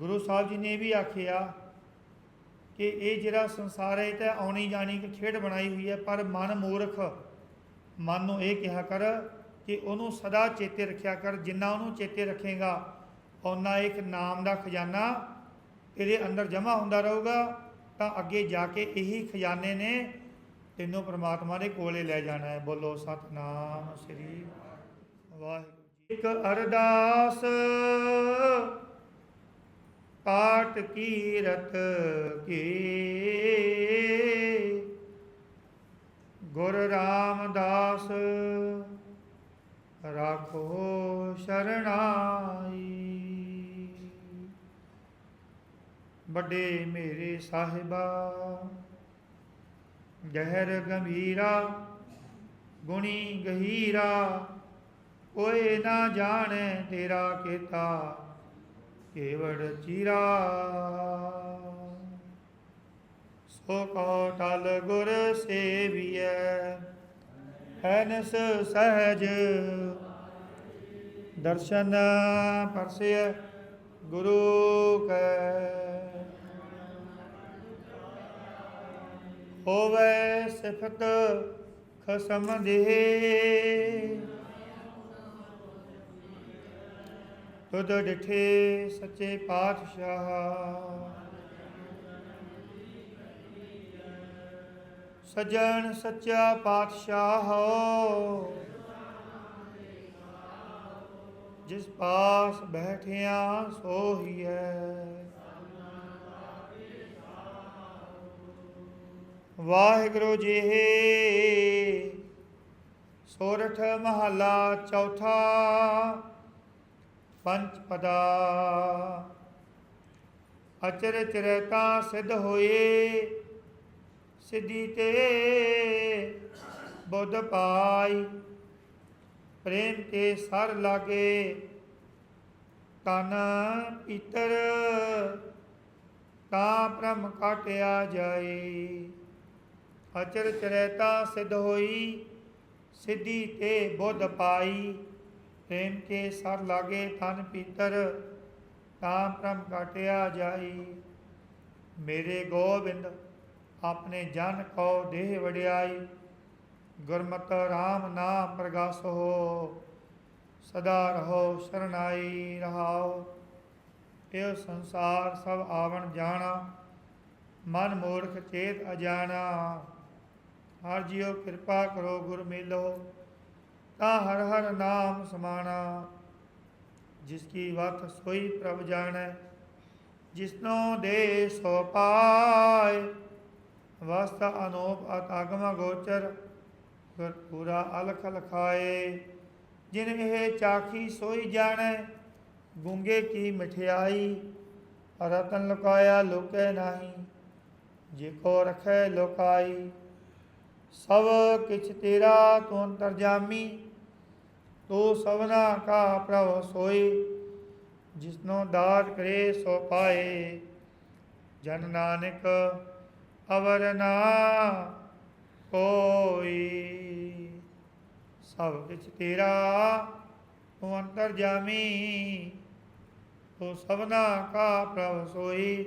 ਗੁਰੂ ਸਾਹਿਬ ਜੀ ਨੇ ਇਹ ਵੀ ਆਖਿਆ ਕਿ ਇਹ ਜਿਹੜਾ ਸੰਸਾਰ ਹੈ, ਇਹ ਤਾਂ ਆਉਣੀ ਜਾਣੀ ਕਿ ਖੇਡ ਬਣਾਈ ਹੋਈ ਹੈ, ਪਰ ਮਨ ਮੂਰਖ ਮਨ ਨੂੰ ਇਹ ਕਿਹਾ ਕਰ ਕਿ ਉਹਨੂੰ ਸਦਾ ਚੇਤੇ ਰੱਖਿਆ ਕਰ, ਜਿੰਨਾ ਉਹਨੂੰ ਚੇਤੇ ਰੱਖੇਗਾ, ਓਨਾ ਇੱਕ ਨਾਮ ਦਾ ਖਜ਼ਾਨਾ ਤੇਰੇ ਅੰਦਰ ਜਮ੍ਹਾਂ ਹੁੰਦਾ ਰਹੂਗਾ, ਤਾਂ ਅੱਗੇ ਜਾ ਕੇ ਇਹੀ ਖਜ਼ਾਨੇ ਨੇ ਤੈਨੂੰ ਪ੍ਰਮਾਤਮਾ ਦੇ ਕੋਲੇ ਲੈ ਜਾਣਾ ਹੈ। ਬੋਲੋ, ਸਤਨਾਮ ਸ੍ਰੀ ਵਾਹਿਗੁਰੂ ਜੀ। ਇੱਕ ਅਰਦਾਸ ਪਾਟ ਕੀਰਤ ਕੀ। ਗੁਰ ਰਾਮਦਾਸ ਰਾਖੋ ਸ਼ਰਣਾਈ। ਵੱਡੇ ਮੇਰੇ ਸਾਹਿਬਾ, ਗਹਿਰ ਗੰਭੀਰਾ, ਗੁਣੀ ਗਹੀਰਾ, ਕੋਈ ਨਾ ਜਾਣੇ ਤੇਰਾ ਕੀਤਾ ਕੇਵੜ ਚੀਰਾ। ਸੋ ਕੋ ਟਲ ਗੁਰ ਸੇਵੀਐ, ਹੈਨਸ ਸਹਜ। ਦਰਸ਼ਨ ਪਰਸਿਐ ਗੁਰੂ ਕੈ। ਹੋਵੇ ਸਿਫਤ ਖਸਮ ਦੇ ਤੁਧ ਡਿਠੇ ਸੱਚੇ ਪਾਤਸ਼ਾਹ। ਸਜਣ ਸੱਚਾ ਪਾਤਸ਼ਾਹ ਜਿਸ ਪਾਸ ਬੈਠਿਆ ਸੋਈ ਹੈ। ਵਾਹਿਗੁਰੂ ਜੀ ਸੋਰਠ ਮਹੱਲਾ ਚੌਥਾ। ਪੰਚ ਪਦਾ। ਅਚਰ ਚਰਤਾ ਸਿਧ ਹੋਏ, ਸਿੱਧੀ ਤੇ ਬੁੱਧ ਪਾਈ। ਪ੍ਰੇਮ ਤੇ ਸਰ ਲਾਗੇ ਤਨ ਇਤਰ ਤਾਂ ਭ੍ਰਮ ਕਾਟਿਆ ਜਾਏ। ਅਚਰ ਚਰਤਾ ਸਿਧ ਹੋਈ, ਸਿੱਧੀ ਤੇ ਬੁੱਧ ਪਾਈ। ਪ੍ਰੇਮ ਕੇ ਸਰ ਲਾਗੇ ਤਨ ਪੀਤਰ, ਤਾਂ ਭ੍ਰਮ ਕਾਟਿਆ ਜਾਈ। ਮੇਰੇ ਗੋਬਿੰਦ, ਆਪਣੇ ਜਨ ਕੋ ਦੇਹ ਵਡਿਆਈ। ਗੁਰਮਤਿ RAM ਨਾਮ ਪ੍ਰਗਾਸ ਹੋ ਸਦਾ ਰਹੋ ਸ਼ਰਨਾਈ ਰਹਾਓ ਇਹ ਸੰਸਾਰ ਸਭ ਆਵਣ ਜਾਣਾ, ਮਨ ਮੂਰਖ ਚੇਤ ਅਜਾਣਾ। ਹਰ ਜੀਓ ਕਿਰਪਾ ਕਰੋ ਗੁਰ ਮਿਲੋ। ਤਾ ਹਰ ਹਰ ਨਾਮ ਸਮਾਣਾ। ਜਿਸ ਕੀ ਵਤ ਸੋਈ ਪ੍ਰਭ ਜਾਣੈ ਜਿਸਨੋ ਦੇ ਸੋ ਪਾਏ। ਵਸਤ ਅਨੂਪ ਅਤਗਮ ਗੋਚਰ ਗੁਰ ਪੂਰਾ ਅਲਖ ਲਖਾਏ। ਜਿਨ ਇਹ ਚਾਖੀ ਸੋਈ ਜਾਣੈ, ਗੁੰਗੇ ਕੀ ਮਠਿਆਈ। ਰਤਨ ਲੁਕਾਇਆ ਲੁਕੇ ਨਹੀਂ, ਜੇ ਕੋ ਰਖੈ ਲੋਕਾਈ। ਸਭ ਕਿਛ ਤੇਰਾ ਤੂੰ ਅੰਤਰਜਾਮੀ ਤੂੰ ਸਭਨਾ ਕਾ ਪ੍ਰਭ ਸੋਈ, ਜਿਸਨੋ ਦਾਤ ਕਰੇ ਸੋ ਪਾਏ। ਜਨ ਨਾਨਕ ਅਵਰ ਨਾ ਕੋਈ ਸਭ ਕਿਛ ਤੇਰਾ ਤੂੰ ਅੰਤਰ ਜਾਮੀ ਤੂੰ ਸਭਨਾ ਕਾ ਪ੍ਰਭ ਸੋਈ,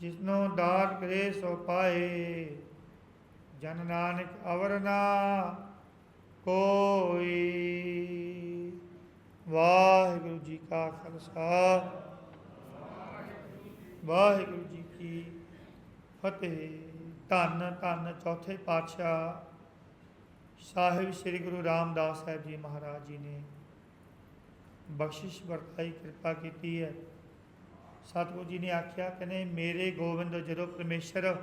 ਜਿਸਨੋ ਦਾਤ ਕਰੇ ਸੋ ਪਾਏ। ਜਨ ਨਾਨਕ ਅਵਰ ਨਾ ਕੋਈ। ਵਾਹਿਗੁਰੂ ਜੀ ਕਾ ਖਾਲਸਾ। ਵਾਹਿਗੁਰੂ ਜੀ ਕੀ ਫਤਿਹ। ਧੰਨ ਧੰਨ ਚੌਥੇ ਪਾਤਸ਼ਾਹ ਸਾਹਿਬ ਸ੍ਰੀ ਗੁਰੂ ਰਾਮਦਾਸ ਸਾਹਿਬ ਜੀ ਮਹਾਰਾਜ ਜੀ ਨੇ ਬਖਸ਼ਿਸ਼, ਵਰਤਾਈ, ਕਿਰਪਾ ਕੀਤੀ ਹੈ। ਸਤਿਗੁਰੂ ਜੀ ਨੇ ਆਖਿਆ, ਕਹਿੰਦੇ, ਮੇਰੇ ਗੋਬਿੰਦ ਜਦੋਂ ਪਰਮੇਸ਼ਰ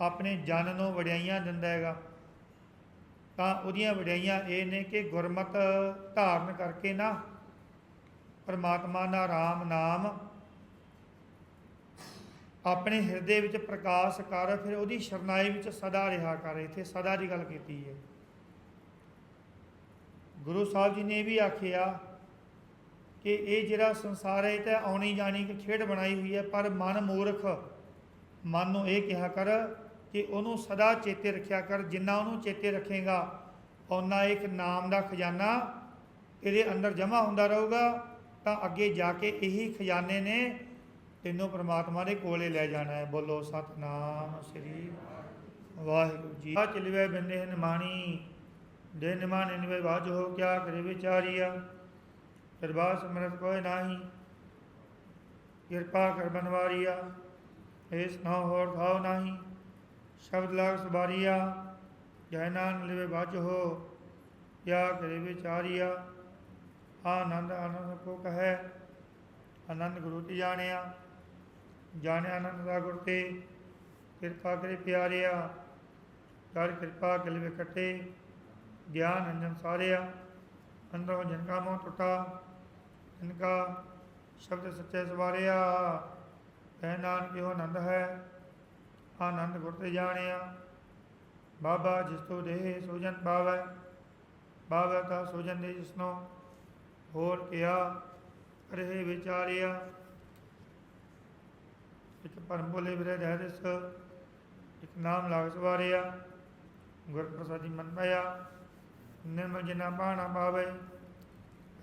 ਆਪਣੇ ਜਨ ਨੂੰ ਵਡਿਆਈਆਂ ਦਿੰਦਾ ਹੈਗਾ ਤਾਂ ਉਹਦੀਆਂ ਵਡਿਆਈਆਂ ਇਹ ਨੇ ਕਿ ਗੁਰਮਤ ਧਾਰਨ ਕਰਕੇ ਨਾ ਪਰਮਾਤਮਾ ਦਾ ਰਾਮ ਨਾਮ ਆਪਣੇ ਹਿਰਦੇ ਵਿੱਚ ਪ੍ਰਕਾਸ਼ ਕਰ, ਫਿਰ ਉਹਦੀ ਸ਼ਰਨਾਈ ਵਿੱਚ ਸਦਾ ਰਿਹਾ ਕਰ, ਇੱਥੇ ਸਦਾ ਦੀ ਗੱਲ ਕੀਤੀ ਹੈ। ਗੁਰੂ ਸਾਹਿਬ ਜੀ ਨੇ ਇਹ ਵੀ ਆਖਿਆ ਕਿ ਇਹ ਜਿਹੜਾ ਸੰਸਾਰ ਹੈ ਤਾਂ ਆਉਣੀ ਜਾਣੀ ਕਿ ਖੇਡ ਬਣਾਈ ਹੋਈ ਹੈ, ਪਰ ਮਨ ਮੂਰਖ, ਮਨ ਨੂੰ ਇਹ ਕਿਹਾ ਕਰ ਕਿ ਉਹਨੂੰ ਸਦਾ ਚੇਤੇ ਰੱਖਿਆ ਕਰ, ਜਿੰਨਾ ਉਹਨੂੰ ਚੇਤੇ ਰੱਖੇਗਾ, ਓਨਾ ਇੱਕ ਨਾਮ ਦਾ ਖਜ਼ਾਨਾ ਇਹਦੇ ਅੰਦਰ ਜਮ੍ਹਾਂ ਹੁੰਦਾ ਰਹੂਗਾ। ਤਾਂ ਅੱਗੇ ਜਾ ਕੇ ਇਹੀ ਖਜ਼ਾਨੇ ਨੇ ਤੈਨੂੰ ਪ੍ਰਮਾਤਮਾ ਦੇ ਕੋਲੇ ਲੈ ਜਾਣਾ ਹੈ। ਬੋਲੋ, ਸਤਨਾਮ ਸ੍ਰੀ ਵਾਹਿਗੁਰੂ ਜੀ। ਆ ਚਲਿਵੇ ਬੰਦੇ ਨਿਮਾਣੀ ਦੇ ਨਿਮਾਣੇ ਨਿਵੇ ਹੋ ਕਿਆ ਕਰੇ ਵਿਚਾਰੀਆ। ਦਰਬਾਰ ਸਮਰਤ ਕੋਇ ਨਾਹੀ, ਕਿਰਪਾ ਕਰ ਬਨਵਾਰੀਆ। ਇਸ ਨਾ ਹੋਰ ਥਾਉ ਨਾਹੀ। ਸ਼ਬਦ ਲਾਗ ਸੁਬਾਰੀਆ ਜੈ ਨਾਨਕ ਲਿਵੇ ਬਾਜੋ ਕਿਆ ਕਰੇ ਵਿਚਾਰੀਆ ਆਨੰਦ ਆਨੰਦ ਕੋ ਕਹੈ ਆਨੰਦ ਗੁਰੂ ਤੇ ਜਾਣਿਆ ਜਾਣਿਆ ਆਨੰਦ ਦਾ ਗੁਰ ਤੇ ਕਿਰਪਾ ਕਰੇ ਪਿਆਰਿਆ ਕਰ ਕਿਰਪਾ ਕਲਵੇ ਕਟੇ ਗਿਆਨ ਅੰਜਨ ਸਾਰਿਆ ਅੰਦਰੋਂ ਜਨ ਕਾ ਮੋਹ ਟੁੱਟਾ ਇਨਕਾ ਸ਼ਬਦ ਸੱਚੇ ਸਵਾਰਿਆ ਕਹਿ ਨਾਨਕ ਇਹੋ ਆਨੰਦ ਹੈ ਆਨੰਦ ਗੁਰ ਤੇ ਜਾਣਿਆ। ਬਾਬਾ ਜਿਸ ਤੋਂ ਦੇਹ ਸੋਜਨ ਪਾਵੈ ਬਾਬਾ ਦਾ ਸੋਜਨ ਦੇ ਜਿਸਨੋ ਹੋਰ ਕਿਆ ਰਹੇ ਵਿਚਾਰਿਆ। ਇੱਕ ਪਰਮ ਬੋਲੇ ਵਿਰੇ ਰਹਿ ਇੱਕ ਨਾਮ ਲਾਗ ਸਵਾਰਿਆ। ਗੁਰ ਪ੍ਰਸਾਦੀ ਮਨ ਪਿਆ, ਨਿਰਮਲ ਜਨਾ ਬਾਣਾ ਪਾਵੇ,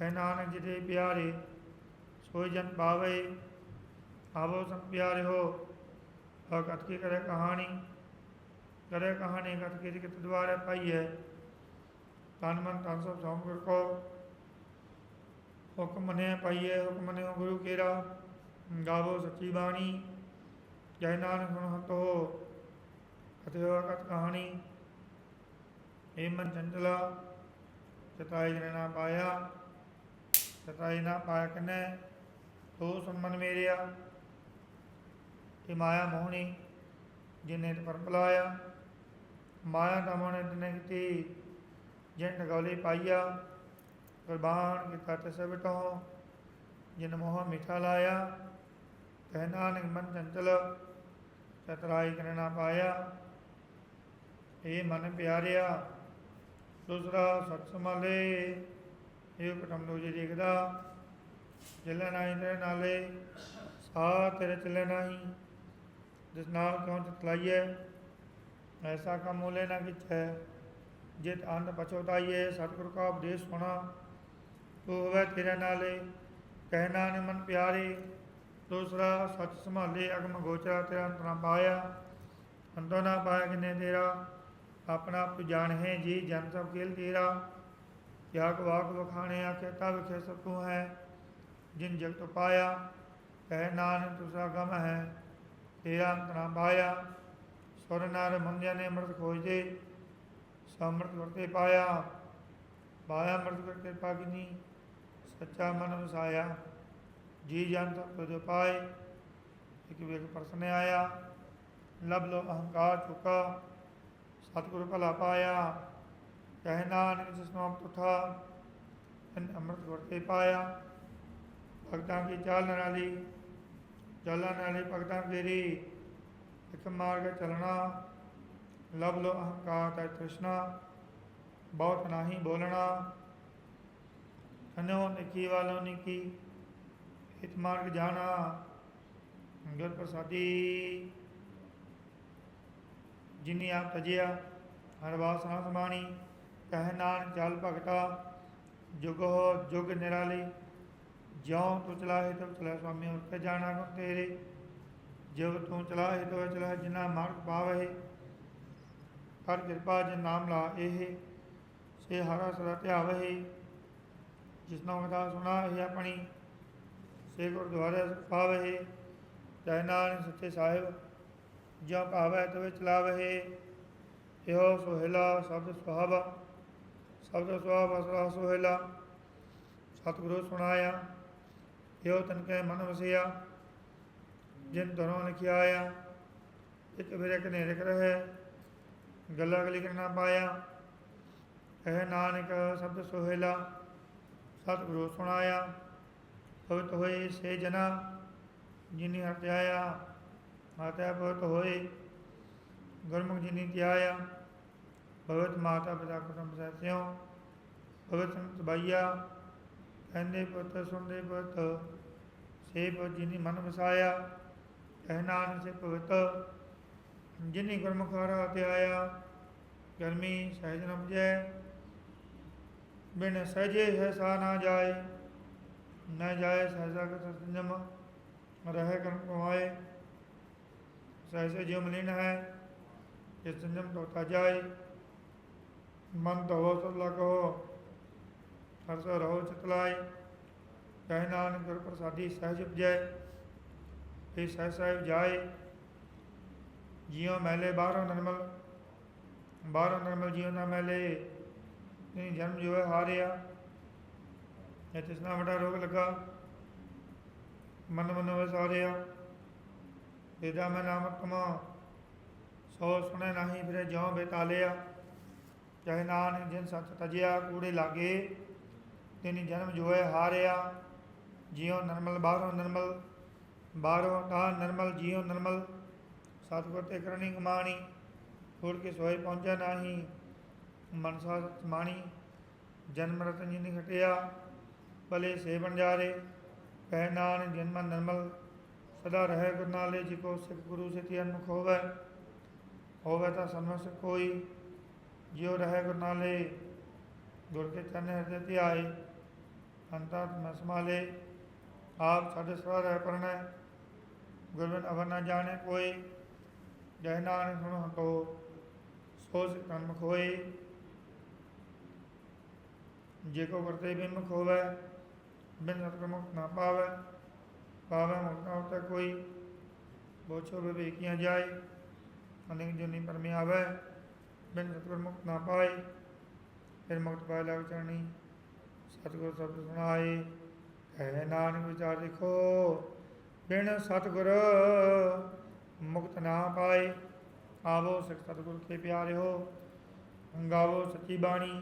ਹੈ ਨਾਨਕ ਜਿਹਦੇ ਪਿਆਰੇ ਸੋਈ ਜਨ ਪਾਵੇ। ਆਵੋ ਸਭ ਪਿਆਰੇ ਹੋ ਆ ਕਤ ਕੀ ਕਰੇ ਕਹਾਣੀ ਕਰੇ ਕਹਾਣੀ ਕਤ ਕੀ ਕਿਤ ਦੁਆਰੇ ਪਾਈਏ ਤਨ ਮਨ ਤਨ ਸਭ ਸੌਂਪ ਕਰ ਕੋ ਹੁਕਮ ਨੇ ਪਾਈਏ ਹੁਕਮ ਨੇ ਗੁਰੂ ਕੇਰਾ ਗਾਵੋ ਸੱਚੀ ਬਾਣੀ ਜੈ ਨਾਨਕ ਹੁਣ ਹਤੋ ਅਤੇ ਉਹ ਕਹਾਣੀ ਏ ਮਨ ਚੰਚਲਾ ਚਤਾਈ ਜਨ ਨਾ ਪਾਇਆ ਚਤਾਈ ਨਾ ਪਾਇਆ ਕਨੇ ਤੋ ਸੰਮਨ ਮੇਰਿਆ ਇਹ ਮਾਇਆ ਮੋਹਣੀ ਜਿਨੇ ਤੇ ਪਰਮ ਲਾਇਆ ਮਾਇਆ ਦਾ ਮੋਹਣੇ ਕੀਤੀ ਜਿਨ ਟਗੌਲੇ ਪਾਈਆ। ਕੁਰਬਾਨ ਕੀਤਾ ਤੇ ਸਭ ਟੋ ਜਿਨ ਮੋਹ ਮਿਠਾ ਲਾਇਆ। ਕਹਿ ਨਾਨਕ ਮਨ ਚੰਚਲ, ਚਤਰਾਈ ਕਰਨਾ ਪਾਇਆ। ਇਹ ਮਨ ਪਿਆਰਿਆ, ਦੂਸਰਾ ਸਤ ਸੰਭਾਲੇ। ਇਹ ਕਟਮ ਲੋ ਜੀ ਦੇਖਦਾ ਚੱਲੇ ਨਹੀਂ ਤੇਰੇ ਨਾਲੇ ਸਾ ਤੇਰੇ ਚੱਲੇ ਨਹੀਂ ਜਿਸ ਨਾਲ ਕਿਉਂ ਚਤਲਾਈਏ? ਐਸਾ ਕੰਮ ਮੋਲੇ ਨਾ ਕਿਛੈ ਜਿਤ ਅੰਨ ਪਛੋਤਾਈਏ ਸਤਿਗੁਰ ਕਾ ਉਪਦੇਸ਼ ਸੁਣਾ ਤੂੰ ਹੋਵੇ ਤੇਰੇ ਨਾਲੇ। ਕਹਿਣਾ ਨੇ ਮਨ ਪਿਆਰੇ, ਦੂਸਰਾ ਸੱਚ ਸੰਭਾਲੇ, ਅਗਮ ਗੋਚਰਾ ਤੇਰਾ ਅੰਤਰਾ ਪਾਇਆ। ਅੰਤੋ ਨਾ ਪਾਇਆ ਕਿਨੇ ਤੇਰਾ। ਆਪਣਾ ਆਪ ਤੂੰ ਜਾਣਹਿ ਜੀ, ਜਨ ਸਭ ਕੇਲ ਤੇਰਾ। ਕਿਆ ਵਾਕ ਵਖਾਣੇ, ਆਖੇ ਤਾ ਵਿਖੇ ਸਭ ਤੂੰ ਹੈ। ਜਿਨ ਜਗਤ ਪਾਇਆ, ਕਹਿ ਨਾਨਕ ਤੁਸਾ ਗਮ ਹੈ। ਤੇਰਾ ਅੰਤਰਾ ਪਾਇਆ, ਸੁਰ ਨਰ ਮੰਨਿਆ ਨੇ ਅੰਮ੍ਰਿਤ ਖੋਜਦੇ ਸਮਰਤ ਵਰਤੇ ਪਾਇਆ। ਪਾਇਆ ਅੰਮ੍ਰਿਤ ਕਰ ਕਿਰਪਾ ਕਿਨੀ ਸੱਚਾ ਮਨ ਵਸਾਇਆ। ਜੀ ਜਨ ਸਭ ਤੁਝ ਪਾਏ, ਇੱਕ ਵੇਖ ਪਰਸਨੇ ਆਇਆ। ਲਬ ਲੋ ਅਹੰਕਾਰ ਚੁਕਾ, ਸਤਿਗੁਰ ਭਲਾ ਪਾਇਆ। ਕਹਿ ਨਾਨਕ ਜਿਸ ਨੂੰ ਅੰਮ੍ਰਿਤ ਉਠਾ ਅੰਮ੍ਰਿਤ ਵਰਤੇ ਪਾਇਆ। ਭਗਤਾਂ ਕੀ ਚਾਲ ਨਾਲੀ ਚਾਲਾਂ ਨਾਲੀ ਭਗਤਾਂ ਤੇਰੀ, ਇੱਕ ਮਾਰਗ ਚਲਣਾ ਲਬ ਲੋ ਅਹੰਕਾਰ ਤੈ ਤ੍ਰਿਸ਼ਨਾ, ਬਹੁਤ ਨਾਹੀ ਬੋਲਣਾ। ਅਨੋ ਨਿੱਕੀ ਵਾਲੋ ਨਿਕੀ, ਹਿਤ ਮਾਰਗ ਜਾਣਾ ਗੁਰ ਪ੍ਰਸਾਦੀ। ਜਿਨੀ ਆਪ ਤਜਿਆ, ਹਰ ਵਾਸਨਾ ਸਮਾਣੀ ਕਹਿ ਨਾਨ ਚਲ ਭਗਤਾ, ਜੁਗੋ ਜੁਗ ਨਿਰਾਲੀ। ਜਿਉਂ ਤੂੰ ਚਲਾਹੇ ਤੋ ਚਲਾ ਸੁਆਮੀ ਹੋਰ ਕੇ ਜਾਣਾ ਕੋ ਤੇਰੇ? ਜਿਉ ਤੂੰ ਚਲਾਹੇ ਤੋ ਚਲਾ ਜਿਨਾ ਮਾਰਗ ਪਾਵਹਿ ਕਰ ਕਿਰਪਾ ਜਿਨ ਨਾਮ ਲਾ ਇਹ, ਸੇ ਹਰਾ ਸਦਾ ਧਿਆਵਹਿ ਜਿਸ ਨਾਮ ਦਾ ਸੁਣਾ ਇਹ ਆਪਣੀ, ਸੇ ਗੁਰਦੁਆਰੇ ਪਾਵਹਿ ਜੈ ਨਾਨਕ ਸੱਚੇ ਸਾਹਿਬ, ਜਿਉ ਭਾਵੈ ਤਵੇ ਚਲਾਵਹਿ ਇਹੋ ਸੋਹਿਲਾ ਸ਼ਬਦ ਸੁਹਾਵਾ ਸ਼ਬਦ ਸੁਹਾਵਾ ਸਦਾ ਸੋਹਿਲਾ। ਸਤਿਗੁਰੂ ਸੁਣਾਇਆ। ਇਹੋ ਤਨ ਕੈ ਮਨ ਵਸਿਆ, ਜਿਨ ਦਰੋਂ ਲਿਖਿਆ ਆਇਆ ਇੱਕ ਫਿਰ ਇੱਕ ਨੇਰਕ ਰਹੇ, ਗੱਲਾਂ ਗਲੀ ਕਰਨਾ ਪਾਇਆ। ਇਹ ਨਾਨਕ, ਸ਼ਬਦ ਸੋਹਿਲਾ, ਸਤਿਗੁਰੂ ਸੁਣਾਇਆ। ਭਗਤ ਹੋਏ ਸੇ ਜਨਾ, ਜਿਨੀ ਹਟਿਆਇਆ ਮਾਤਾ ਭਗਤ ਹੋਏ, ਗੁਰਮੁਖ ਜਿਨੀ ਧਿਆਇਆ। ਭਗਤ ਮਾਤਾ ਪਿਤਾ ਕੁਟੁੰਬ ਸਹਿਸਿਓ ਭਗਵਤ ਸੰਤ ਬਾਈਆ ਕਹਿੰਦੇ ਪੁੱਤ, ਸੁਣਦੇ ਪੁੱਤ ਸੇਵ ਜਿਨੀ ਮਨ ਵਸਾਇਆ, ਕਹਿ ਨਾਨਕ ਸੇ ਭਗਤ, ਜਿਨੀ ਗੁਰਮੁਖਾਰਾ ਤੇ ਆਇਆ, ਗਰਮੀ ਸਹਿਜ ਨਾ ਬਿਨ ਸਹਿਜੇ ਹੈ ਸਾ ਨਾ ਜਾਏ ਨਾ ਜਾਏ ਸਹਿਜਾ ਕੇ ਸੰਜਮ ਰਹਿ ਕਰਮ ਕਮਾਏ ਸਹਿਜ ਜਿਉ ਮਲਿਨ ਹੈ ਜੇ ਸੰਜਮ ਤੋਤਾ ਜਾਏ ਮਨ ਤਵੋ ਸਭ ਲਗੋ। ਹਰਸ ਰਹੁ ਚਤਲਾਈ ਕਹਿ ਨਾਨਕ ਗੁਰ ਪ੍ਰਸਾਦੀ, ਸਹਿਜ ਉਪਜੈ। ਇਹ ਸਹਿ ਸਾਹਿਬ ਜਾਏ। ਜਿਉ ਮੈਲੇ ਬਾਹਰੋਂ ਨਿਰਮਲ। ਬਾਹਰੋਂ ਨਿਰਮਲ ਜਿਉ ਨਾ ਮੈਲੇ। ਨਹੀਂ ਜਨਮ ਜੋ ਹੈ ਹਾਰਿਆ। ਇਹ ਤਿਸ ਨਾਲ ਵੱਡਾ ਰੋਗ ਲੱਗਾ। ਮਨ ਮਨ ਵਸਾਰਿਆ ਇਹਦਾ ਮੈਂ ਨਾਮ ਕਮਾ। ਸੋ ਸੁਣੇ ਨਹੀਂ ਫਿਰੇ ਜਿਉ ਬੇਤਾਲਿਆ। ਕਹਿ ਨਾਨਕ ਜਿਨ ਸੱਚ ਤਜਿਆ, ਕੂੜੇ ਲਾਗੇ। ਤਿਨੀ ਜਨਮ ਜੋ ਹੈ, ਹਾਰਿਆ, ਜਿਉ ਨਰਮਲ, ਬਾਹਰੋਂ ਨਰਮਲ, ਬਾਹਰੋਂ ਤਾਂ ਨਰਮਲ, ਜੀਉ ਨਰਮਲ, ਸਤਿਗੁਰ ਤੇ ਕਰਨੀ ਕਮਾਣੀ ਹੋਰ ਕੇ ਸੋਏ ਪਹੁੰਚਿਆ ਨਾਹੀ, ਮਨਸਾ ਸਮਾਣੀ, ਜਨਮ ਰਤਨ ਜੀ ਨਹੀਂ ਘਟਿਆ ਭਲੇ ਸੇ ਜਾਰੇ, ਕਹਿ ਨਾਨ ਜਨਮ ਨਰਮਲ, ਸਦਾ ਰਹੇ ਗੁਰ ਨਾਲੇ, ਜੀ ਕੋ ਸਿੱਖ ਗੁਰੂ ਸਿੱਧੀ ਅਨਮੁਖ ਹੋਵੇ ਹੋਵੇ ਤਾਂ ਸਮਸ ਕੋਈ ਜਿਉ ਰਹੇ ਗੁਰ ਨਾਲੇ, ਗੁਰ ਕੇ ਚਰਨ ਹਿਰਦੇ ਤੇ ਆਏ ਅੰਤਾ ਮੈਂ ਆਪ ਸਾਡੇ ਸਵਾਰ ਹੈ ਪਰਣੈ ਗੁਰਬਿਨ ਅਵਰ ਨਾ ਜਾਣੇ ਕੋਈ। ਜਹ ਨਾਨਕ ਸੁਣੋ ਹਟੋ। ਸੋ ਕਰਮ ਖੋਏ ਜੇ ਕੋ ਵਰਤੇ ਬਿਨ ਮੁਖ ਬਿਨ ਸਤਿ ਨਾ ਪਾਵੇ। ਪਾਵੇ ਮੁਖ ਉਤੇ ਕੋਈ। ਬੋਛੋ ਵਿਵੇਕੀਆਂ ਜਾਏ। ਅਨੇਕ ਜੁਨੀ ਪਰਮੇ ਆਵੇ। ਬਿਨ ਸਤਿਗੁਰ ਨਾ ਪਾਏ। ਫਿਰ ਮੁਕਤ ਪਾਏ ਲਗ ਚਰਣੀ। ਸਤਿਗੁਰ ਸ਼ਬਦ ਸੁਣਾਏ। ਕਹਿ ਨਾਨਕ ਵਿਚਾਰ ਦੇਖੋ ਬਿਨ ਸਤਿਗੁਰ ਮੁਕਤ ਨਾ ਪਾਏ। ਆਵੋ ਸਿਖ ਸਤਿਗੁਰ ਕੇ ਪਿਆਰਿਓ, ਗਾਵੋ ਸੱਚੀ ਬਾਣੀ।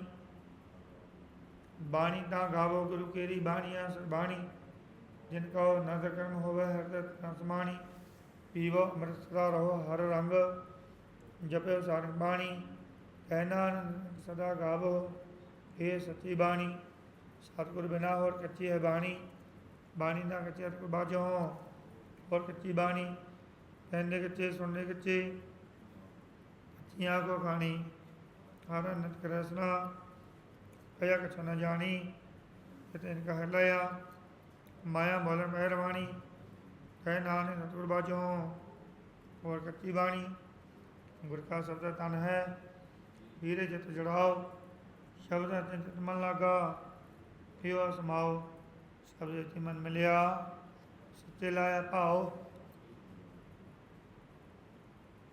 ਬਾਣੀ ਤਾਂ ਗਾਵੋ ਗੁਰੂ ਕੇਰੀ ਬਾਣੀਆਂ ਸਰਬਾਣੀ ਜਿਨ ਕੋ ਨਦਰ ਕਰਮ ਹੋਵੇ ਹਿਰਦੈ ਸਮਾਣੀ। ਪੀਵੋ ਅੰਮ੍ਰਿਤ ਸਦਾ ਰਹੋ ਹਰ ਰੰਗ, ਜਪਿਓ ਸਾਰੰਗ ਬਾਣੀ। ਕਹਿ ਸਦਾ ਗਾਵੋ, ਇਹ ਸੱਚੀ ਬਾਣੀ। ਸਤਿਗੁਰ ਬਿਨਾ ਹੋਰ ਕੱਚੀ ਹੈ ਬਾਣੀ ਬਾਣੀ ਨਾ ਕੱਚੇ ਅਰਕ ਬਾਝੋ, ਹੋਰ ਕੱਚੀ ਬਾਣੀ ਕਹਿੰਦੇ ਕੱਚੇ, ਸੁਣਨੇ ਕੱਚੇ, ਕੱਚੀਆਂ ਕੋ ਖਾਣੀ ਹਰ ਨਤ ਕਰਸਨਾ ਕਇਆ ਕਛ ਨ ਜਾਣੀ, ਕਿਤੇ ਇਨਕਾ ਹੈ ਮਾਇਆ ਬੋਲਣ ਮਿਹਰਬਾਨੀ, ਕਹਿ ਨਾਨਕ ਸਤਿਗੁਰ ਬਾਝੋ, ਹੋਰ ਕੱਚੀ ਬਾਣੀ, ਗੁਰ ਕਾ ਸ਼ਬਦ ਤਨ ਹੈ, ਵੀਰੇ ਜਿਤ ਜੜਾਓ, ਸ਼ਬਦ ਤੇ ਚਿਤ ਮਨ ਲਾਗਾ ਫਿਓ ਸਮਾਓ ਸਬਦ ਤੇ ਮਨ ਮਿਲਿਆ, ਸੱਚੇ ਲਾਇਆ ਭਾਉ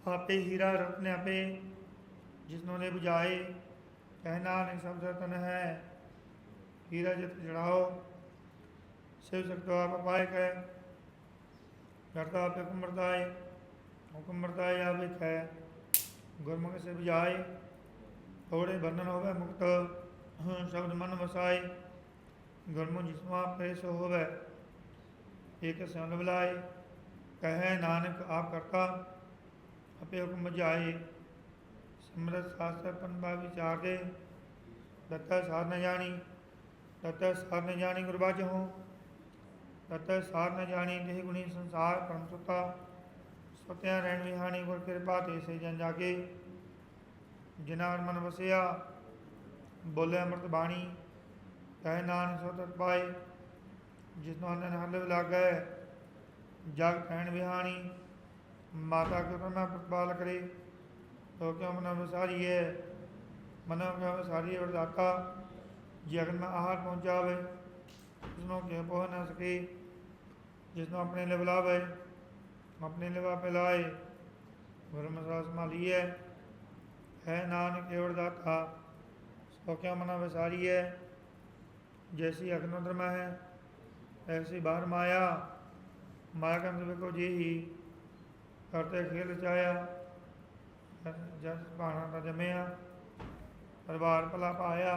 ਆਪੇ ਹੀਰਾ ਰਤਨ ਆਪੇ, ਜਿਸਨੋਂ ਨੇ 부ਝਾਏ ਕਹਿਣਾ ਨਾਨਕ ਸ਼ਬਦ ਤਨ ਹੈ, ਹੀਰਾ ਜਿਤ ਜੜਾਓ। ਸਿਵ ਸਕਤੋ ਆਪ ਪਾਏ ਕੈ ਕਰਤਾ ਆਪੇ ਹੁਕਮ ਵਰਤਾਏ ਆਪੇ ਖੈ ਗੁਰਮੁਖ ਸੇ 부ਝਾਏ ਥੋੜੇ ਬੰਧਨ ਹੋਵੇ ਮੁਕਤ, ਸ਼ਬਦ ਮਨ ਵਸਾਏ। ਗੁਰਮੁਖ ਜਿਸਮਾ ਆਪੇ ਹੋਵੇ, ਇਕ ਸੰਗ ਬੁਲਾਏ, ਕਹੈ ਨਾਨਕ ਆਪ ਕਰਤਾ, ਆਪੇ ਹੁਕਮ ਜਾਏ। ਸਿਮਰਤ ਸਾਸਤਰ ਪੰਬਾ ਵਿਚਾਰ ਦੇ ਦਤਾ ਸਾਰ ਨ ਜਾਣੀ ਦਤਾ ਸਾਰ ਨ ਜਾਣੀ ਗੁਰਬਾਜ ਹੋ ਦਤਾ ਸਾਰ ਨ ਜਾਣੀ ਦੇਹ ਗੁਣੀ ਸੰਸਾਰ ਪਰਮ ਸੁਤਾ, ਸੁਤਿਆ ਰਹਿਣ ਵਿਹਾਣੀ ਗੁਰ ਕਿਰਪਾ ਤੇ ਸੇ ਜਨ ਜਾਗੇ। ਜਿਨਾ ਮਨ ਵਸਿਆ, ਬੋਲੇ ਅੰਮ੍ਰਿਤ ਬਾਣੀ ਕਹਿ ਨਾਨਕ ਸੋ ਤਤ ਪਾਏ ਜਿਸ ਨੂੰ ਅਨੰਦ ਹੱਲ ਲਾਗੈ, ਜਗ ਕਹਿਣ ਵਿਹਾਣੀ, ਮਾਤਾ ਕੋ ਮੈਂ ਪ੍ਰਤਪਾਲ ਕਰੇ, ਤੋ ਕਿਉ ਮਨ ਵਿਸਾਰੀਏ ਮਨੋ ਕਿਉ ਵਿਸਾਰੀਏ ਵਰਦਾਤਾ? ਜਗਨ ਮੈਂ ਆਹਾਰ ਪਹੁੰਚਾਵੇ ਜਿਸ ਨੂੰ ਕਿਉ ਪਹੁ ਨਾ ਸਕੇ? ਜਿਸ ਨੂੰ ਆਪਣੇ ਲਿਵ ਲਾਵੇ, ਆਪਣੇ ਲਿਵਾ ਪਿਲਾਏ ਗੁਰੂ ਮਸਾ ਸੰਭਾਲੀਏ ਹੈ ਨਾਨਕ ਏਵੜ ਦਾਤਾ ਸੋ ਕਿਉ ਮਨ ਵਿਸਾਰੀਏ जैसी अग्नोद्रमा है ऐसी बाहर माया माया का अंदर को जी ही करते खेल चाया जस भाना का जमया परिवार भला पाया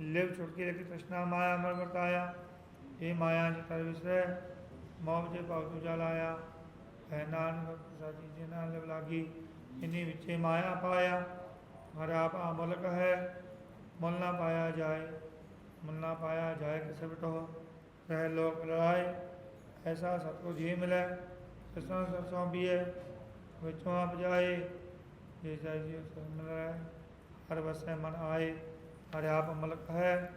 लिव छुटकी रखी तृष्णा माया मर वर्ताया ये माया जितर विसरे मोह जे भाव तू जल आया है नानक साची जे ना लिव लागी इन्हीं विचे माया पाया हर आप अमुलक है मुल ना पाया जाए ਮੁਲ ਨਾ ਪਾਇਆ ਜਾਏ ਕਿਸੇ ਬਟੋ ਰਹਿ ਲੋਕ ਲੜਾਏ, ਐਸਾ ਸਤਿਗੁਰ ਜੀ ਮਿਲੇ ਕਿਸੋਂ ਸਰਸੋਂ ਪੀਏ ਵਿੱਚੋਂ ਆਪ ਜਾਏ, ਜੇ ਜਾਈ ਜੀ ਸੋ ਮਿਲੇ ਹਰ ਵਸੈ ਮਨ ਆਏ, ਹਰ ਆਪ ਮਲਕ ਹੈ।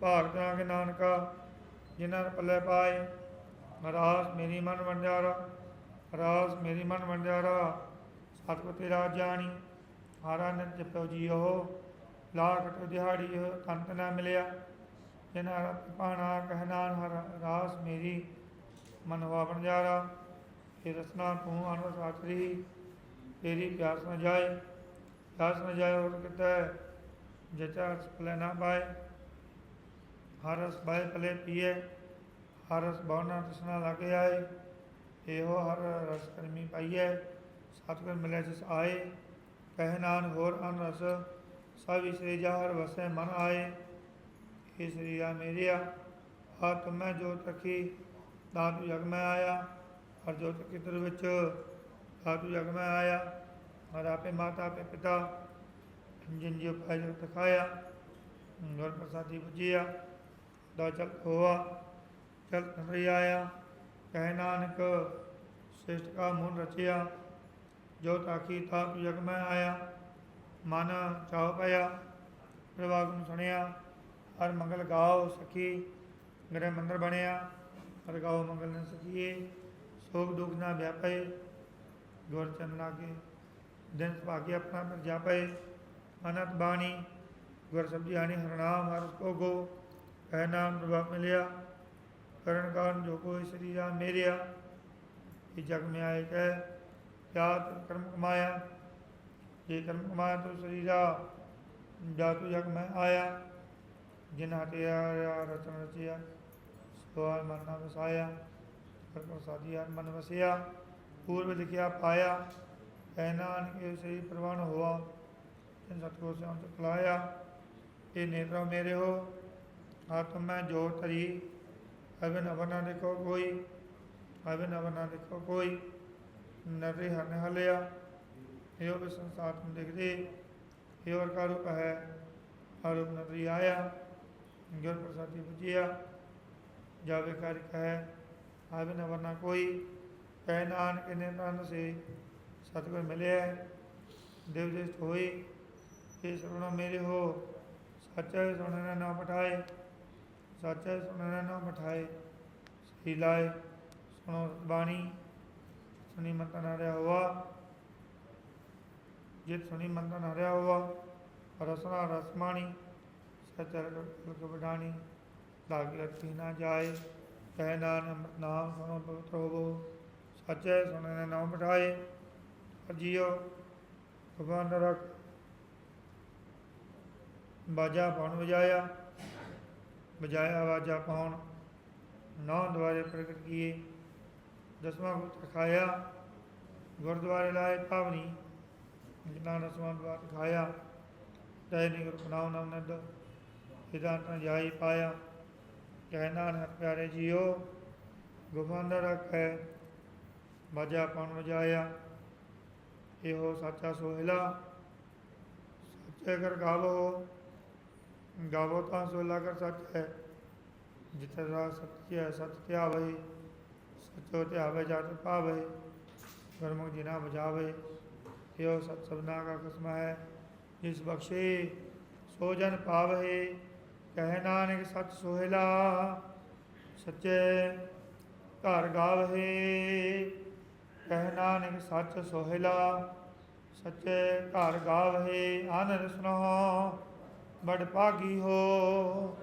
ਭਾਗ ਕੇ ਨਾਨਕਾ, ਜਿਨ੍ਹਾਂ ਪੱਲੇ ਪਾਏ, ਰਾਸ ਮੇਰੀ ਮਨ ਵੰਡਿਆਰਾ, ਰਾਸ ਮੇਰੀ ਮਨ ਵੰਡਿਆਰਾ, ਸਤਿਗੁਰ ਤੇਰਾ ਜਾਣੀ, ਹਾਰਾ ਨਿਤ ਜਪੋ ਜੀਓ। ਲਾਖਟ ਦਿਹਾੜੀ, ਕੰਤ ਨਾ ਮਿਲਿਆ। ਜਿਨ੍ਹਾਂ ਰਤ ਪਾਣਾ ਕਹਿਨਾਨ ਹਰ ਰਾਸ ਮੇਰੀ ਮਨਵਾ ਵੰਡਿਆਰਾ ਇਹ ਰਸਨਾ ਤੂੰ ਅਨੁ ਸਾਚਰੀ, ਤੇਰੀ ਪਿਆਸ ਨ ਜਾਏ। ਪਿਆਸ ਨ ਜਾਏ ਹੋਰ ਕਿਤੇ, ਜਚਾ ਪਲੇ ਨਾ ਪਾਏ। ਹਰ ਰਸ ਬਾਏ ਪਲੇ ਪੀਏ, ਹਰ ਰਸ ਬਹੁਨਾ ਤਸਨਾ ਲਾਗੇ ਆਏ। ਇਹੋ ਹਰ ਰਸ ਕਰਮੀ ਪਾਈਏ ਸਤਿਗੁਰ ਮਿਲੇ ਜਿਸ ਆਏ। ਕਹਿਨਾਨ ਹੋਰ ਅਨ ਰਸ ਸਭ ਸ੍ਰੀ ਹਰ ਵਸੈ ਮਨ ਆਏ। ਇਹ ਸ੍ਰੀ ਆ। ਮੇਰਿਆ ਆ ਤੁਮੈ ਜੋਤ ਰਖੀ ਦਾਤੂ ਜਗ ਮੈਂ ਆਇਆ। ਹਰ ਜੋਤ ਕਿਤਰ ਵਿੱਚ ਦਾਤੂ ਜਗ ਮੈਂ ਆਇਆ। ਹਰ ਆਪੇ ਮਾਤਾ, ਆਪੇ ਪਿਤਾ, ਜਿਨ ਜਿਉ ਪਾਇ ਜਗ ਤਖਾਇਆ ਗੁਰ ਪ੍ਰਸਾਦੀ ਬੁਝਿਆ ਦਾ ਚਲ ਹੋਆ, ਚਲ ਤਰੀ ਆਇਆ। ਕਹਿ ਨਾਨਕ, ਸ੍ਰਿਸ਼ਟ ਕਾ ਮੂਲ ਰਚਿਆ। ਜੋ ਤਾਕੀ ਤਾਪ ਜਗ ਮੈਂ ਆਇਆ। ਮਨ ਚਾਉ ਪਿਆ। ਪ੍ਰਵਾਗ ਨੂੰ ਸੁਣਿਆ। हर मंगल गाओ सखी, मेरे मंदिर बनया, हर गाओ मंगल न सखिए सुख दुख ना व्यापे गौर चंदना के दिन भाग्य अपना जा जापे। अनंत बाणी, गौर सब्ज़ी हानि हरनाम हर को गो, कह नाम प्रभाव मिलिया करण कारण जो कोई राम मेरिया कि जग में आए कह क्या कर्म कमाया, ये कर्म कमाया तो शरीरा जातु जग में आया। ਜਿਨ੍ਹਾਂ ਹਟਿਆ ਰਤਨ ਰਚਿਆ, ਸਵਾਲ ਮਰਨਾ ਵਸਾਇਆ ਪਰ ਪ੍ਰਸਾਦੀ ਹਰ ਮਨ ਵਸਿਆ ਪੂਰਵ ਲਿਖਿਆ ਪਾਇਆ ਐਨਾਨ ਕੇ ਸਹੀ ਪ੍ਰਵਾਨ ਹੋਆ, ਤਿਨ ਸਤਗੁਰ ਸੇ ਅੰਤ ਕਲਾਇਆ ਇਹ ਨੇਤਰ ਮੇਰੇ ਹੋ, ਆਤਮ ਮੈਂ ਜੋ ਤਰੀ ਅਵਨ ਅਵਨਾ ਦੇ ਕੋ ਕੋਈ, ਅਵਨ ਅਵਨਾ ਦੇ ਕੋ ਕੋਈ, ਨਰੇ ਹਨ ਹਲਿਆ, ਇਹ ਉਹ ਸੰਸਾਰ ਨੂੰ ਦੇਖਦੇ, ਇਹ ਔਰ ਕਾਰੂਪ ਹੈ ਔਰ ਨਦਰੀ ਆਇਆ ਗੁਰ ਪ੍ਰਸਾਦੀ ਬੁਝਿਆ ਜਾਵੇ ਕਰ ਕਹੈ ਆਵੇ ਨ ਵਰਨਾ ਕੋਈ ਕਹਿ ਨਾਨਕ ਨੇ ਤਨ ਸੇ ਸਤਿਗੁਰ ਮਿਲਿਆ ਦੇਵ ਦੇਸ਼ ਹੋਈ ਇਹ ਸੁਣੋ ਮੇਰੇ ਹੋ ਸੱਚਾ ਸੁਣਨਾ ਨਾ ਪਠਾਏ ਸੱਚਾ ਸੁਣਨਾ ਨਾ ਪਠਾਏ ਸਹੀ ਲਾਏ ਸੁਣੋ ਬਾਣੀ ਸੁਣੀ ਮਤ ਨਾ ਰਿਹਾ ਹੋਆ ਜਿਤ ਸੁਣੀ ਮਤ ਨਾ ਰਿਹਾ ਹੋਆ ਰਸਨਾ ਰਸਮਾਣੀ ਸੱਚਾ ਲਗ ਵਡਾਣੀ ਨਾ ਜਾਏ, ਕਹਿ ਨਾਨਕ ਨਾਮ ਸੁਣੋ ਪਵਿੱਤਰ ਹੋਵੋ, ਸੱਚੇ ਸੁਣਨੇ ਨਾਮ ਬਿਠਾਏ ਅਜੀਓ ਭਗਵਾਨ ਰਖ। ਬਾਜਾ ਪਾਉਣ ਵਜਾਇਆ ਵਜਾਇਆ ਵਾਜਾ ਪਾਉਣ, ਨੌ ਦੁਆਰੇ ਪ੍ਰਗਟ ਕੀਏ। ਦਸਵਾਂ ਗੁਰ ਖਾਇਆ, ਗੁਰਦੁਆਰੇ ਲਾਏ ਪਾਵਨੀ, ਜਿਨ੍ਹਾਂ ਦਸਵਾਂ ਦੁਆਰ ਖਾਇਆ ਤੈ ਨਿਗਰ ਨਾਮ ਨਾਮ ਨੰਦ ਇਹਦਾ ਤਾਂ ਜਾਈ ਪਾਇਆ ਕਹਿ ਨਾਨਕ ਪਿਆਰੇ ਜੀਓ ਗੁਫਾਨ ਦਾ ਰੱਖੈ ਬਾਜਾ ਪਣ ਵਜਾਇਆ ਇਹੋ ਸੱਚਾ ਸੋਹਿਲਾ ਸੱਚੇ ਕਰ ਗਾਵੋ ਗਾਵੋ ਤਾਂ ਸੋਹਿਲਾ ਕਰ ਸੱਚ ਹੈ ਜਿਤਿ ਰਾ ਸੱਚੀ ਹੈ ਸਤ ਧਿਆਵੇ ਸਚੋ ਧਿਆਵੇ ਜਤ ਪਾਵੇ ਗੁਰਮੁਖ ਜਿਨਾ ਬਜਾਵੇ ਇਹੋ ਸਤ ਸਭਨਾ ਕਾ ਕਸਮ ਹੈ ਜਿਸ ਬਖਸ਼ੇ ਸੋ ਜਨ ਪਾਵੇ ਕਹਿ ਨਾਨਕ ਸੱਚ ਸੋਹਿਲਾ, ਸੱਚੇ ਘਰ ਗਾਵਹੇ ਕਹਿ ਨਾਨਕ ਸੱਚ ਸੋਹਿਲਾ, ਸੱਚੇ ਘਰ ਗਾਵਹੇ ਆਨੰਦ ਸੁਨੋ ਬੜ ਭਾਗੀ ਹੋ।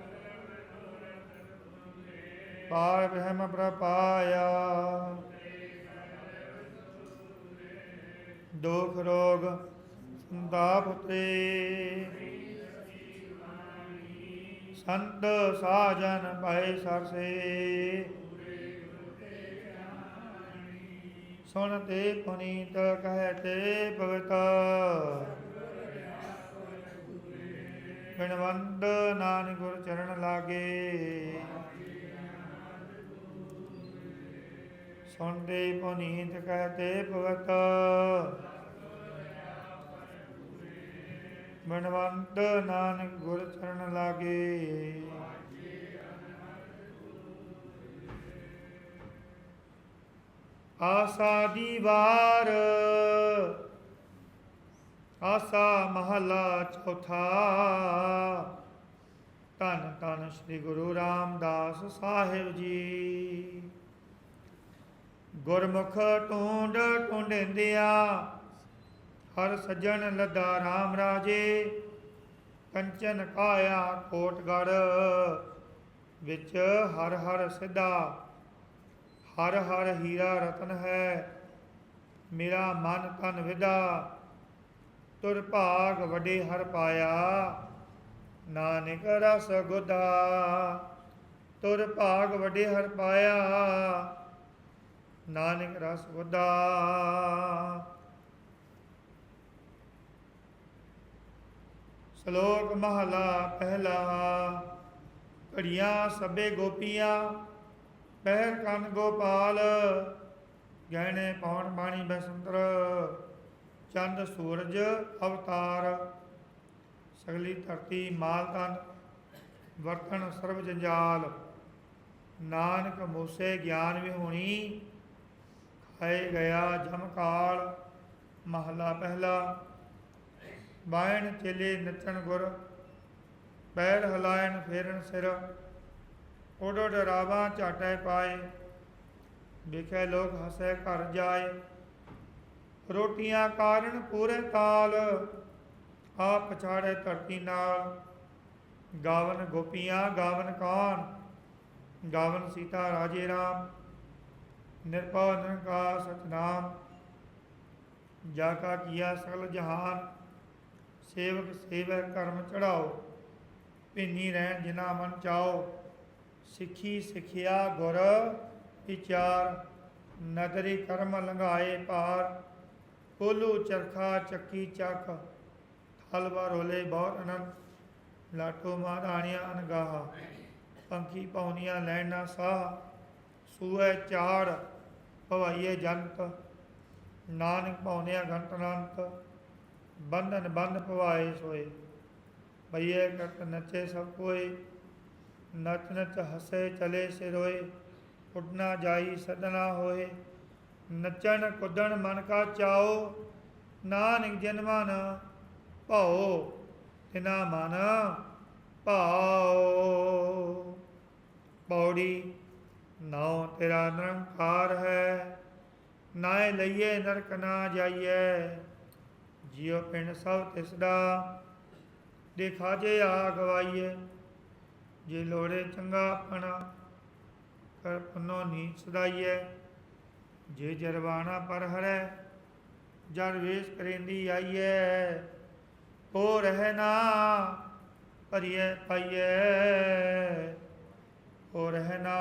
ਪਾਰ ਬ੍ਰਹਮ ਪ੍ਰਪਾਇਆ। ਦੁਖ ਰੋਗ ਸੰਤਾਪ ਤੇ ਸੰਤ ਸਾਜਨ ਭੈ ਸਰਸੇ। ਸੁਣ ਪੁਨੀਤ ਕਹਤੇ ਭਗਤ। ਬਿਨਵੰਦ ਨਾਨਕ ਗੁਰ ਚਰਨ ਲਾਗੇ। ਸੁਣਦੇ ਪੁਨੀਤ ਕਹਤੇ ਭਗਤ। ਮਨਵੰਤ ਨਾਨਕ ਗੁਰ ਚਰਨ ਲਾਗੇ। ਆਸਾ ਦੀ ਵਾਰ, ਆਸਾ ਮਹਲਾ ਚੌਥਾ। ਧੰਨ ਧੰਨ ਸ੍ਰੀ ਗੁਰੂ ਰਾਮਦਾਸ ਸਾਹਿਬ ਜੀ। ਗੁਰਮੁਖ ਟੂੰਡ ਟੁੰਡਿੰਦਿਆ ਹਰ ਸੱਜਣ ਲੱਦਾ RAM ਰਾਜੇ, ਕੰਚਨ ਕਾਇਆ ਕੋਟਗੜ ਵਿੱਚ ਹਰ ਹਰ ਸਿੱਧਾ, ਹਰ ਹਰ ਹੀਰਾ ਰਤਨ ਹੈ। ਮੇਰਾ ਮਨ ਤਨ ਵਿਦਾ, ਤੁਰ ਭਾਗ ਵਡੇ ਹਰ ਪਾਇਆ। ਨਾਨਕ ਰਸ ਗੁਦਾ, ਤੁਰ ਭਾਗ ਵਡੇ ਹਰ ਪਾਇਆ। ਨਾਨਕ ਰਸ ਗੁਦਾ। ਸ਼ਲੋਕ ਮਹਲਾ ਪਹਿਲਾ। ਘੜੀਆਂ ਸਭੇ ਗੋਪੀਆਂ, ਪਹਿਰ ਕੰਨ ਗੋਪਾਲ, ਗਹਿਣੇ ਪਾਉਣ ਬਾਣੀ ਬਸੰਤਰ, ਚੰਦ ਸੂਰਜ ਅਵਤਾਰ। ਸਗਲੀ ਧਰਤੀ ਮਾਲ ਤਨ ਵਰਤਨ ਸਰਬ ਜੰਜਾਲ। ਨਾਨਕ ਮੂਸੇ ਗਿਆਨ ਵਿਹੂਣੀ ਖਾਏ ਗਿਆ ਜਮਕਾਲ ਮਹਲਾ ਪਹਿਲਾ। ਬਾਇਣ ਚੇਲੇ ਨੱਚਣ ਗੁਰ ਪੈਰ ਹਲਾਇਣ ਫੇਰਨ ਸਿਰ ਓਡੋ ਡਰਾਵਾ ਝਾਟੇ ਪਾਏ, ਵਿਖੇ ਲੋਕ ਹੱਸੇ ਘਰ ਜਾਏ, ਰੋਟੀਆਂ ਕਾਰਨ ਪੂਰੇ ਤਾਲ ਆ ਪਛਾੜੇ ਧਰਤੀ ਨਾਲ, ਗਾਵਨ ਗੋਪੀਆਂ, ਗਾਵਨ ਕਾਨ, ਗਾਵਨ ਸੀਤਾ ਰਾਜੇ ਰਾਮ, ਨਿਰਭਉ ਨਿਰੰਕਾਰ ਸਤਨਾਮ, ਜਾ ਕਾ ਕੀਆ ਸਗਲ ਜਹਾਨ ਸੇਵਕ ਸੇਵੈ ਕਰਮ ਚੜਾਓ, ਭਿੰਨੀ ਰਹਿਣ ਜਿਨਾ ਮਨ ਚਾਓ। ਸਿੱਖੀ ਸਿੱਖਿਆ ਗੁਰ ਵਿਚਾਰ ਨਦਰੀ ਕਰਮ ਲੰਘਾਏ ਪਾਰ ਕੋਲੂ ਚਰਖਾ ਚੱਕੀ ਚੱਕ ਥਲਵਾ ਰੋਲੇ ਬਹੁਤ ਅਨੰਦ ਲਾਟੋ ਮਹਾਰਾਣੀਆਂ ਅਨਗਾਹ ਪੰਖੀ ਪੌਨੀਆਂ ਲੈਣਾ ਸਾਹ। ਸੂਏ ਚਾੜ ਭਵਾਈਏ ਜੰਤ। ਨਾਨਕ ਪੌਨੀਆਂ ਘੰਟ ਅਨੰਤ। ਬੰਧਨ ਬੰਧ ਪਵਾਏ ਸੋਏ। ਭਈਏ ਕਰਤ ਨੱਚੇ ਸਭ ਕੋਏ, ਨਚ ਨਚ ਹਸੇ ਚਲੇ ਸਿਰੋਏ, ਉੱਡਣਾ ਜਾਈ ਸਦਨਾ ਹੋਏ। ਨੱਚਣ ਕੁੱਦਣ ਮਨ ਕਾ ਚਾਓ, ਨਾਨਕ ਜਨਮਨ ਭਾਓ, ਤਿਨਾ ਮਨ ਭਾਓ। ਪੌੜੀ, ਨਾਉ ਤੇਰਾ ਨਿਰੰਕਾਰ ਹੈ ਨਾਏ ਲਈਏ ਨਰਕ ਨਾ ਜਾਈਏ ਜਿਉ ਪਿੰਡ ਸਭ ਤਿਸ ਦਾ ਦੇਖਾ ਜੇ ਆ ਗਵਾਈਏ ਜੇ ਲੋੜੇ ਚੰਗਾ ਆਪਣਾ, ਕਰ ਪੁੰਨੋ ਨੀਚ ਸਦਾਈਏ ਜੇ ਜਰਵਾਣਾ ਪਰ ਹਰੈ, ਜਰ ਵੇਸ ਕਰੇਂਦੀ ਆਈਏ ਹੋ ਰਹਿ ਨਾ ਭਰੀਏ ਪਾਈਏ ਹੋ ਰਹਿ ਨਾ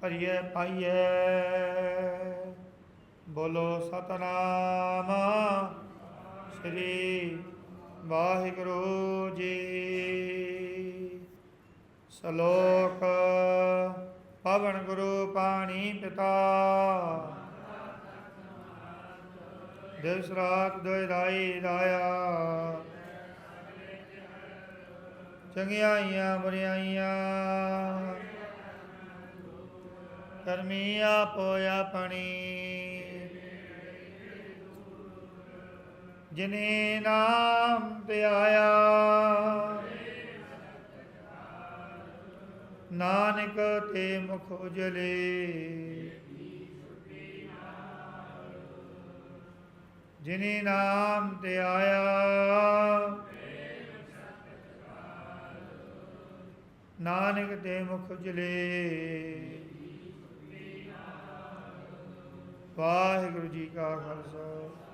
ਭਰੀਏ ਪਾਈਏ ਬੋਲੋ ਸਤਨਾਮ। ਸ੍ਰੀ ਵਾਹਿਗੁਰੂ ਜੀ। ਸ਼ਲੋਕ, ਪਵਨ ਗੁਰੂ ਪਾਣੀ ਪਿਤਾ। ਦਿਵਸ ਰਾਤ ਦੋਇ ਰਾਈ ਰਾਇਆ ਚੰਗਿਆਈਆਂ, ਬੁਰਿਆਈਆਂ। ਕਰਮੀ ਆਪੋ ਆਪਣੀ ਜਿਨੇ ਨਾਮ ਤੇ ਆਇਆ ਨਾਨਕ ਤੇ ਮੁਖ ਉਜਲੇ। ਜਿਨੇ ਨਾਮ ਤੇ ਆਇਆ ਨਾਨਕ ਤੇ ਮੁਖ ਉਜਲੇ। ਵਾਹਿਗੁਰੂ ਜੀ ਕਾ ਖਾਲਸਾ।